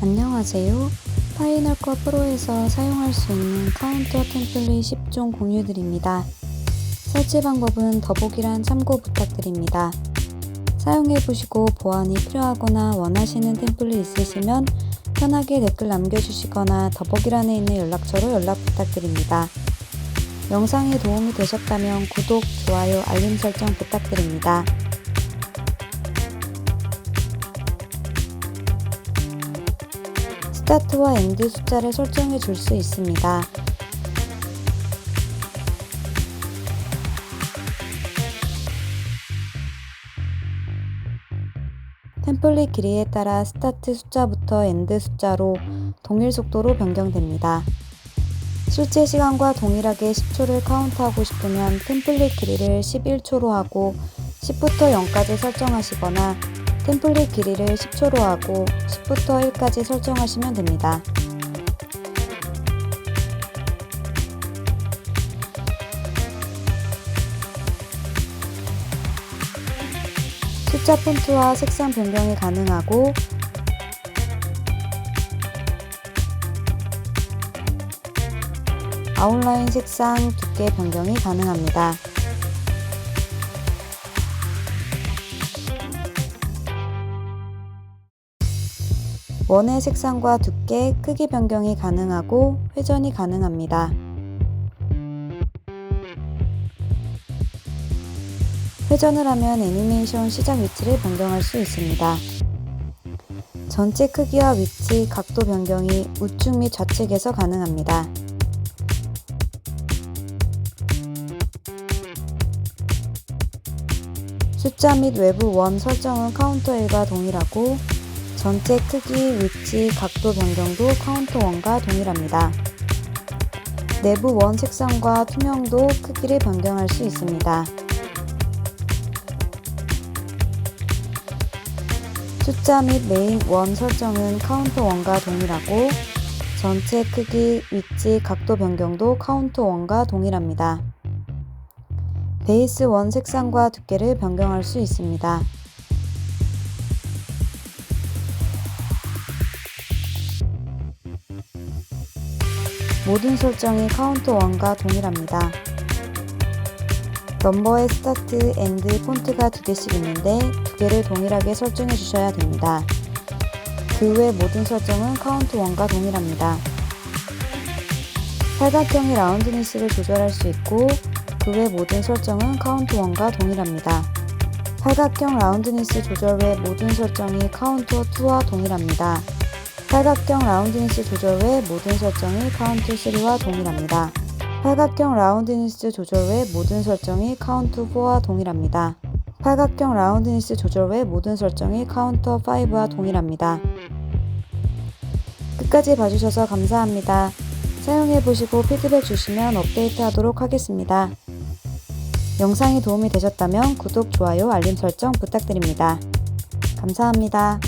안녕하세요. 파이널 컷 프로에서 사용할 수 있는 카운터 템플릿 10종 공유드립니다. 설치 방법은 더보기란 참고 부탁드립니다. 사용해보시고 보완이 필요하거나 원하시는 템플릿 있으시면 편하게 댓글 남겨주시거나 더보기란에 있는 연락처로 연락 부탁드립니다. 영상이 도움이 되셨다면 구독, 좋아요, 알림 설정 부탁드립니다. 스타트와 엔드 숫자를 설정해 줄 수 있습니다. 템플릿 길이에 따라 스타트 숫자부터 엔드 숫자로 동일 속도로 변경됩니다. 실제 시간과 동일하게 10초를 카운트하고 싶으면 템플릿 길이를 11초로 하고 10부터 0까지 설정하시거나 템플릿 길이를 10초로 하고 10부터 1까지 설정하시면 됩니다. 숫자 폰트와 색상 변경이 가능하고 아웃라인 색상 두께 변경이 가능합니다. 원의 색상과 두께, 크기 변경이 가능하고 회전이 가능합니다. 회전을 하면 애니메이션 시작 위치를 변경할 수 있습니다. 전체 크기와 위치, 각도 변경이 우측 및 좌측에서 가능합니다. 숫자 및 외부 원 설정은 카운터 1과 동일하고 전체 크기, 위치, 각도 변경도 카운터 1과 동일합니다. 내부 원 색상과 투명도, 크기를 변경할 수 있습니다. 숫자 및 메인 원 설정은 카운터 1과 동일하고 전체 크기, 위치, 각도 변경도 카운터 1과 동일합니다. 베이스 원 색상과 두께를 변경할 수 있습니다. 모든 설정이 카운터 1과 동일합니다. 넘버의 스타트, 엔드, 폰트가 두 개씩 있는데 두 개를 동일하게 설정해 주셔야 됩니다. 그 외 모든 설정은 카운트 1과 동일합니다. 팔각형의 라운드 니스를 조절할 수 있고 그 외 모든 설정은 카운트 1과 동일합니다. 팔각형 라운드 니스 조절 외 모든 설정이 카운터 2와 동일합니다. 팔각형 라운드니스 조절 외 모든 설정이 카운트 3와 동일합니다. 팔각형 라운드니스 조절 외 모든 설정이 카운트 4와 동일합니다. 팔각형 라운드니스 조절 외 모든 설정이 카운터 5와 동일합니다. 끝까지 봐주셔서 감사합니다. 사용해보시고 피드백 주시면 업데이트 하도록 하겠습니다. 영상이 도움이 되셨다면 구독, 좋아요, 알림 설정 부탁드립니다. 감사합니다.